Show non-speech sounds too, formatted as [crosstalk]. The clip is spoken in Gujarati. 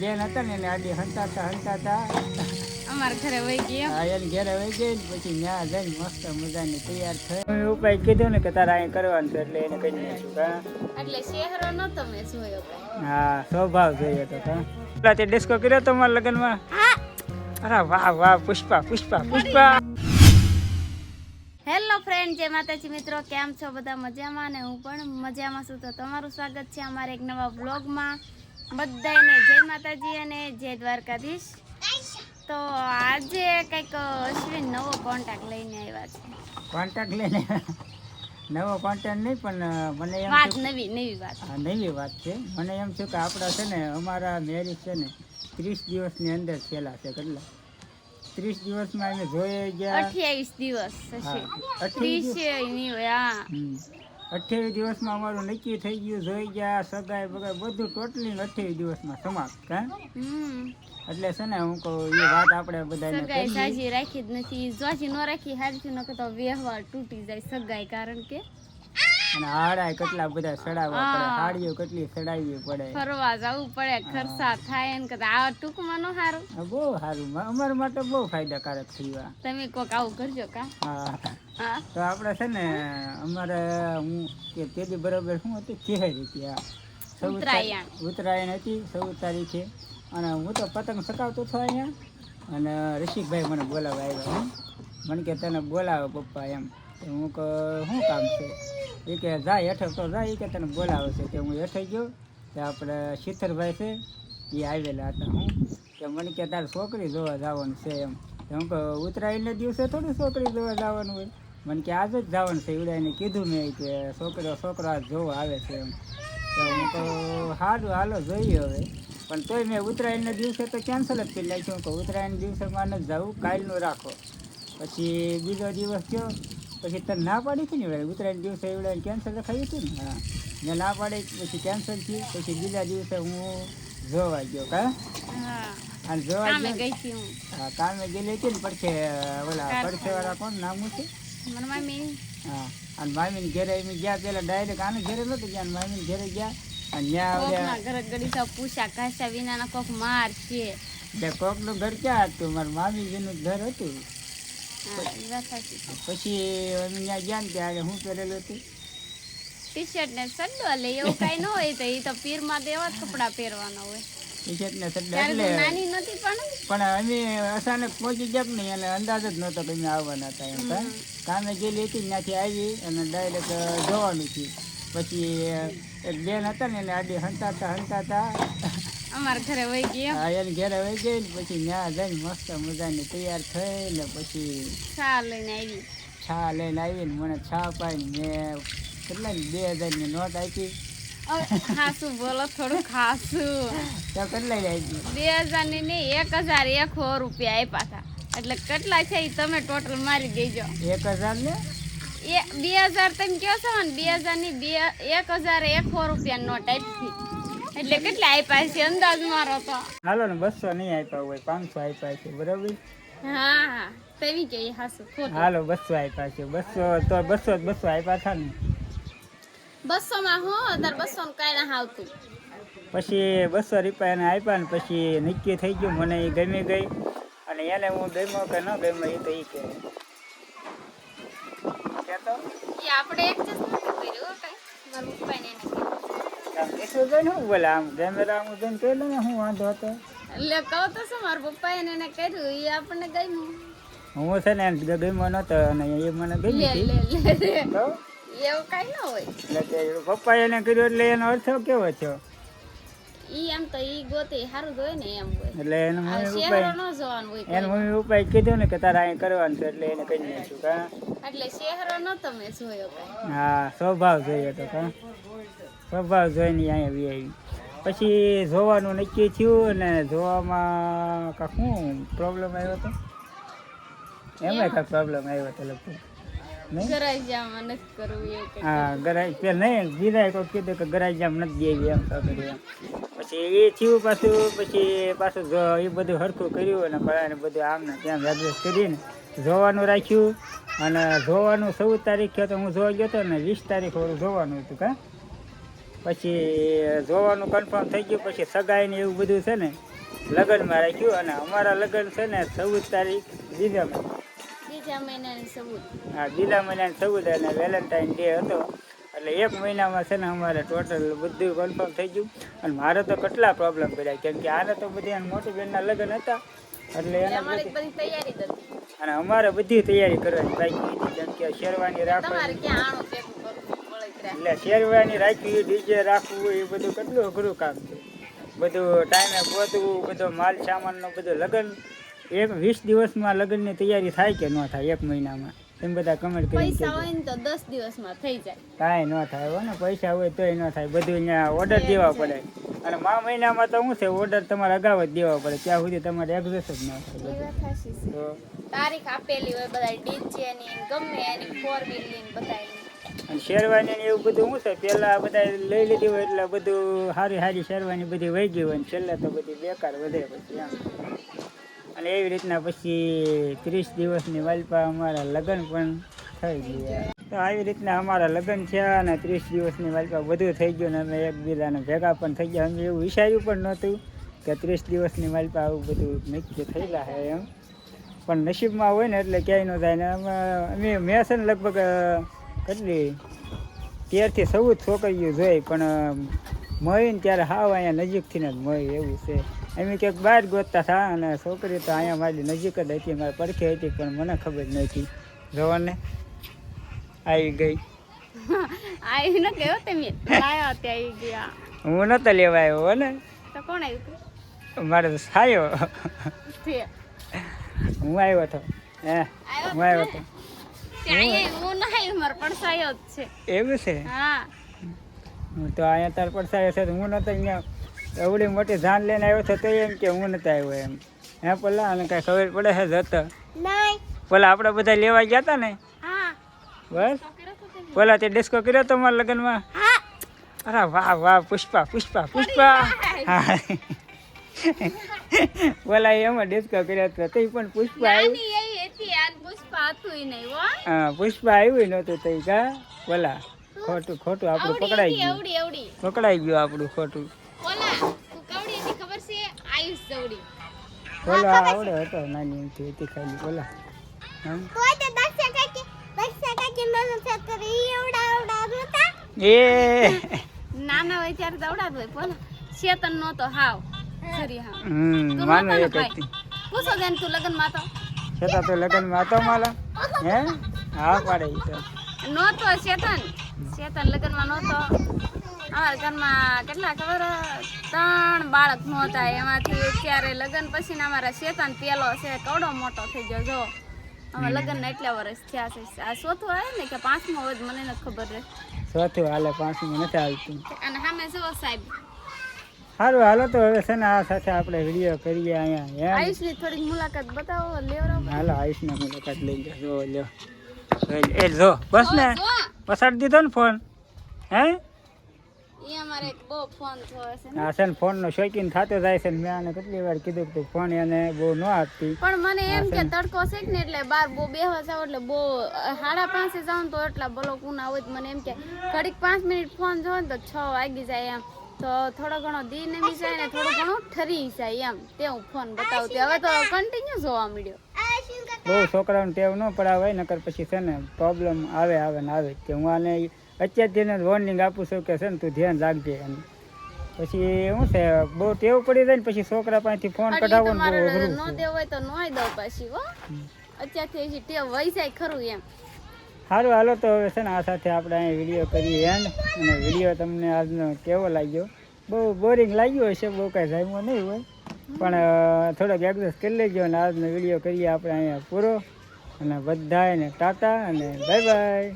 બેન હતા ને એને આડી હંતાતા હંતાતા. અમારા ઘરે વહી ગયા. એને ઘેરે વહી ગઈ ને પછી ત્યાં જઈને મસ્ત મજાની તૈયાર થઈ. મેં ઉપાય કીધું ને કે તારે અહીં કરવાનું છે એટલે એને કહી દીધું કા એટલે શહેરો નતો મેં જોયો હા સ્વભાવ જોઈએ તો કા તે ડિસ્કો કર્યો તો મારા લગ્નમાં? હા. અરે વાહ વાહ પુષ્પા પુષ્પા પુષ્પા. હેલો ફ્રેન્ડ જય માતાજી મિત્રો કેમ છો? બધા મજામાં ને હું પણ મજામાં છું. તો તમારું સ્વાગત છે અમારા એક નવા વ્લોગમાં બધાને જય માતાજી અને જય દ્વારકાધીશ. તો આજે કંઈક અશ્વિન નવો કોન્ટેક્ટ લઈને આવ્યા છે. કોન્ટેક્ટ લઈને? નવો કોન્ટેક્ટ નહીં પણ મને એમ વાત નવી નવી વાત. હા નવી વાત છે. મને એમ થયું કે આપણા છે ને અમારા મેરેજ છે ને ત્રીસ દિવસની અંદર થયેલા છે કેટલા? ત્રીસ દિવસમાં અમે જોઈ ગયા. અઠ્યાવીસ દિવસ હશે. અઠ્યાવીસ ત્રીસ નહીં હા. અઠ્યાવીસ દિવસમાં અમારું નક્કી થઈ ગયું જોઈ ગયા સગાઈ બગાઈ બધું ટોટલી અઠ્યાવીસ દિવસમાં સમાપ્ત હા એટલે છે ને હું કહું એ વાત આપણે બધાને સગાઈ સાજી રાખી જ નથી. જોજી ન રાખી હારથી ન તો વ્યવહાર તૂટી જાય સગાઈ કારણ કે અને હાડા કેટલા બધા સડાવવા પડે હા. હાડીઓ કેટલી સડાવી પડે. ફરવા જવું પડે ખર્ચા થાય ને કદા આ ટૂંકમાં નો સારું. બહુ સારું. અમારા માટે બહુ ફાયદાકારક થયું. તમે કોક આવું કરજો કા? હા. હા. તો આપણે છે ને અમારે હું કે તેદી બરોબર શું હતું? ચહેરી હતી આ. ઉત્તરાયણ. ઉત્તરાયણ હતી ચૌદ તારીખે. અને હું તો પતંગ સકાવતો હતો અહીંયા. અને રસિકભાઈ મને બોલાવવા આવ્યા. મને કે તને બોલાવે પપ્પા એમ. તો હું કહું શું કામ છે? એ કે જા, હેઠળ તો જા. એ કે તને બોલાવે છે. કે હું હેઠે ગયો, કે આપણે શીતરભાઈ છે એ આવેલા હતા. હું કે મને કે તારે છોકરી જોવા જવાનું છે એમ. હું કે ઉત્તરાયણના દિવસે થોડી છોકરી જોવા જવાનું હોય. મને કે આજ જ જવાનું છે. એવડા એને કીધું મેં કે છોકરો છોકરો આજ જોવા આવે છે એમ. તો હું તો સારું હાલો, જોઈએ હવે. પણ તોય મેં ઉત્તરાયણના દિવસે તો કેન્સલ જ કરી નાખ્યું. કે ઉત્તરાયણ દિવસે મારે જવું કાલનું રાખો. પછી બીજો દિવસ થયો. પછી તને ના પાડી હતી ને ઉત્તરાયણ દિવસે એવડા કેન્સર રખાવી હતી ને? હા. ને ના પાડી પછી કેન્સલ થયું પછી બીજા દિવસે હું જોવા ગયો કા? હા. અને જોવા ગયો હા. કામે ગયેલી હતી ને પડખે ઓલા પડખે વાળા કોણ નામ છે? મામી હા. અને મામીને ઘેરે એમ ગયા પેલા ડાયરેક્ટ આને ઘેરે નહોતું ગયા મામીને ઘેરે ગયા અને ત્યાં ઘરે પૂછા ઘાસા વિનાના કોક માર છે. કોકનું ઘર ક્યાં હતું? મારા મામીજીનું ઘર હતું. પછી અમે ત્યાં ગયા ને ત્યારે હું પહેરેલું હતી. ટી શર્ટ ને સડ્ડો લે એવું કઈ ન હોય તો એ તો પીરમાં દેવા કપડા પહેરવાના હોય. ટી શર્ટ ને સડ્ડો એટલે નાની નથી પણ પણ અમે અચાનક પહોંચી ગયા નહીં એટલે અંદાજ જ નહોતો કે અમે આવવાના હતા એમ. કામે ગયેલી હતી ત્યાંથી આવી અને ડાયરેક્ટ જોવાનું થયું. પછી એક બેન હતા ને એને આડી હંતાતા હંતાતા અમારા ઘરે વહી ગયા હા એને ઘરે વહી ગઈ ને પછી ત્યાં જઈને મસ્ત મજાની તૈયાર થઈ ને પછી ચા લઈને આવી. છા લઈને આવીને મને છા મેં કેટલા બે હજારની નોટ આપી. ખાસું બોલો થોડું ખાસું. તો કેટલા આપી? બે હજારની નહીં એક હજાર એક રૂપિયા આપ્યા હતા. એટલે કેટલા છે એ તમે ટોટલ મારી દેજો. એક હજાર ને? એ બે હજાર તમે કહો છો ને? બે હજારની બે એક હજાર એક રૂપિયા નોટ આપી એટલે કેટલા આપ્યા છે? અંદાજ મારો તો હાલો ને બસો નહીં આપ્યા હોય પાંચસો આપ્યા છે બરાબર? હા હા. તેવી કે હાસું હાલો બસો આપ્યા છે બસો તો બસો બસો આપ્યા હતા ને. બસો માં હો અત્યારે બસો નું કાંઈ ના આવતું પછી બસો રૂપિયા એને આપ્યા ને પછી નક્કી થઈ ગયું મને એ ગમી ગઈ. અને એને હું ગમ્યો કે ન ગમ્યો એ તો એ કે. કહેતો એ આપણે એડજસ્ટ કર્યું મારા પપ્પાને એને કીધું આમ બેસવું જોઈએ ને હું બોલે આમ કેમેરા હું જોઈને કહી ને હું વાંધો હતો એટલે કહો તો શું મારા પપ્પાએ એને કર્યું એ આપણને ગમ્યું. હું છે ને ગમ્યો નહોતો અને એ મને ગમી હતી લે લે. તો એવું કાંઈ ન હોય. એટલે પપ્પા એને કર્યું એટલે એનો અર્થ કેવો થયો ઈ એમ તો ઈ ગોતે સારું જોય ને એમ હોય. એટલે એને મમ્મી ઉપાય ન જોવાનું હોય એને મમ્મી પપ્પાએ કીધું ને કે તારે અહીં કરવાનું છે એટલે એને કહી નાખ્યું કા? એટલે શહેરો ન તમે જોયો હા સ્વભાવ જોયો તો કા? સ્વભાવ જોઈને અહીંયા વી આવી. પછી જોવાનું નક્કી થયું ને જોવામાં કાંક શું પ્રોબ્લેમ આવ્યો હતો એમાં કાંક પ્રોબ્લેમ આવ્યો હતો લગભગ. પછી એ થયું પાછું પછી પાછું એ બધું હરખું કર્યું અને બધું આમ ને ત્યાં એડજસ્ટ કરીને જોવાનું રાખ્યું. અને જોવાનું ચૌદ તારીખે તો હું જોવા ગયો હતો ને વીસ તારીખ વાળું જોવાનું હતું કા? પછી જોવાનું કન્ફર્મ થઈ ગયું પછી સગાઈ ને એવું બધું છે ને લગ્નમાં રાખ્યું અને અમારા લગ્ન છે ને ચૌદ તારીખ બીજા મહિના. બીજા મહિનાની સબૂત હા બીજા મહિનાની ચૌદ અને વેલેન્ટાઇન ડે હતો. એટલે એક મહિનામાં છે ને અમારે ટોટલ બધું કન્ફર્મ થઈ ગયું. અને મારે તો કેટલા પ્રોબ્લેમ પડ્યા કેમ કે આને તો બધી મોટી બેનના લગ્ન હતા. એટલે અને અમારે બધી તૈયારી કરવાની બાકી કેમ કે શેરવાની રાખવાની ક્યાં આણું ભેગું કરવું વળતરા એટલે શેરવાની રાખવી ડીજે રાખવું એ બધું કેટલું અઘરું કામ છે. બધું ટાઈમે ગોતવું બધો માલ સામાનનો બધું લગ્ન. એક વીસ દિવસમાં લગ્નની તૈયારી થાય કે ન થાય એક મહિનામાં? એમ બધા કમેન્ટ કરી પૈસા હોય ને તો દસ દિવસમાં થઈ જાય. કાંઈ ન થાય હો ને પૈસા હોય તોય ન થાય. બધું અહીંયા ઓર્ડર દેવા પડે. અને મા મહિનામાં તો શું છે ઓર્ડર તમારે અગાઉ જ દેવા પડે. ત્યાં સુધી તમારે એક્ઝેસ જ ન થાય તારીખ આપેલી હોય બધા ડીજે ની ગમે એની ફોર વ્હીલની બધાની અને શેરવાની એવું બધું શું છે? પહેલાં બધા લઈ લીધી હોય એટલે બધું સારી સારી શેરવાની બધી વહી ગઈ હોય ને છેલ્લે તો બધી બેકાર વધે પછી એમ. અને એવી રીતના પછી ત્રીસ દિવસની વાલપા અમારા લગ્ન પણ થઈ ગયા. તો આવી રીતના અમારા લગ્ન થયા અને ત્રીસ દિવસની વાલપા બધું થઈ ગયું ને અમે એકબીજાને ભેગા પણ થઈ ગયા. અમે એવું વિચાર્યું પણ નહોતું કે ત્રીસ દિવસની વાલપા આવું બધું નક્કી થયેલા છે એમ. પણ નસીબમાં હોય ને એટલે ક્યાંય ન થાય ને અમે અમે મેં છે ને લગભગ અ, ત્યારથી સૌ છોકરીઓ જોઈ પણ અ, ને ત્યારે હાવ અહીંયા નજીકથી જ મળી એવું છે. એમ ક્યાંક બહાર ગોતતા હતા અને છોકરી તો અહીંયા મારી નજીક જ હતી મારી પડખે હતી પણ મને ખબર નહોતી. જોવાને આવી ગઈ. આવી ન કેવો તમે. લાયા ત્યાં આવી ગયા. હું નતો લેવા આવ્યો હો ને? તો કોણ આવ્યું મારે તો સાયો. હું આવ્યો હતો. હે હું આવ્યો હતો. ત્યાં હું? ના મારો પડસાયો જ છે. એવું છે? હા. હું તો અહીંયા તાર પડસાયો છે તો હું નહોતો અહીંયા એવડી મોટી જાન લઈને આવ્યો છે તો એમ કે હું નહોતો આવ્યો એમ. હે પેલા અને કાંઈ ખબર પડે છે જતો? નહીં. પેલા આપણે બધા લેવા ગયા હતા ને? હા. બસ? પેલા તે ડિસ્કો કર્યો તો મારા લગ્નમાં? હા. અરે વાહ વાહ પુષ્પા પુષ્પા પુષ્પા. હા. [laughs] પેલા એમાં ડિસ્કો કર્યો હતો તે પણ પુષ્પા આવ્યું. હો હા. પુષ્પા આવ્યું નહોતું તઈ કા? બોલા ખોટું ખોટું આપણું પકડાઈ ગયું. આવડી આવડી. પકડાઈ ગયું આપણું ખોટું. ઓલા તું કવડી હતી ખબર છે? આયુષ જવડી. બોલો આવડે હતો નાની ઊંચી હતી ખાલી બોલા નતા એ. નાના હોય ત્યારે તો જ હોય પણ શેતન નહોતો હાવ સરી હા હમ માનો એક હતી. પૂછો જેન તું લગ્નમાં તો. છતાં તો લગ્નમાં હતો માલા. હે? હા પાડે ઈ તો. નહોતો શેતન. શેતન લગ્નમાં નહોતો. અમારા ઘરમાં કેટલા ખબર? ત્રણ બાળક નહોતા એમાંથી. અત્યારે લગ્ન પછી ને અમારા ચેતન પેલો છે કવડો મોટો થઈ ગયો જો. અમારા લગ્ન એટલા વર્ષ થયા છે. આ ચોથું આવે ને કે પાંચમો હોય મને નથી ખબર રહે. ચોથું હાલે પાંચમું નથી આવતું. અને સામે જુઓ સાહેબ સારું હાલો તો હવે છે ને આ સાથે આપણે વીડિયો કરીએ અહીંયા આયુષની થોડીક મુલાકાત બતાવો લેવડાવો હાલો આયુષના મુલાકાત લઈ લો જો લ્યો. એ જો બસ ને. પસાડી દીધો ને ફોન હે? ઈ અમારે બહુ ફોન છે ને. આ છે ફોનનો શોખીન થતો જાય છે મેં આને કેટલી વાર કીધું કે તું ફોન એને બહુ ન આપતી. પણ મને એમ કે તડકો છે ને એટલે બાર બહુ બેહવા જાવ એટલે બહુ સાડા પાંચે જાઉં ને તો એટલા બલો કુના હોય મને એમ કે ઘડીક પાંચ મિનિટ ફોન જોવે ને તો છ વાગી જાય એમ. તો થોડો ઘણો દિન મિસાય ને થોડું ઘણું ઠરી જાય એમ. તે હું ફોન બતાવતી. હવે તો કન્ટિન્યુ જોવા મળ્યો. બહુ છોકરાઓને ટેવ ન પડાવે નકર પછી છે ને પ્રોબ્લેમ આવે આવે ને આવે. કે તે હું આને અત્યારથી એને વોર્નિંગ આપું છું કે છે ને તું ધ્યાન રાખજે એમ. પછી શું છે બહુ ટેવ પડી જાય ને પછી છોકરા પાસેથી ફોન કઢાવો તો ને ન દેવો હોય તો નોય દઉં પછી હો. અત્યારથી ટેવ વહી જાય ખરું એમ. સારું હાલો તો હવે છે ને આ સાથે આપણે અહીં વીડિયો કરીએ એન્ડ અને વીડિયો તમને આજનો કેવો લાગ્યો? બહુ બોરિંગ લાગ્યો હશે, બહુ કાંઈ જામ્યો નહીં હોય. પણ થોડોક એડજસ્ટ કરી લેજો અને આજનો વીડિયો કરીએ આપણે અહીંયા પૂરો. અને બધાને ટાટા અને બાય બાય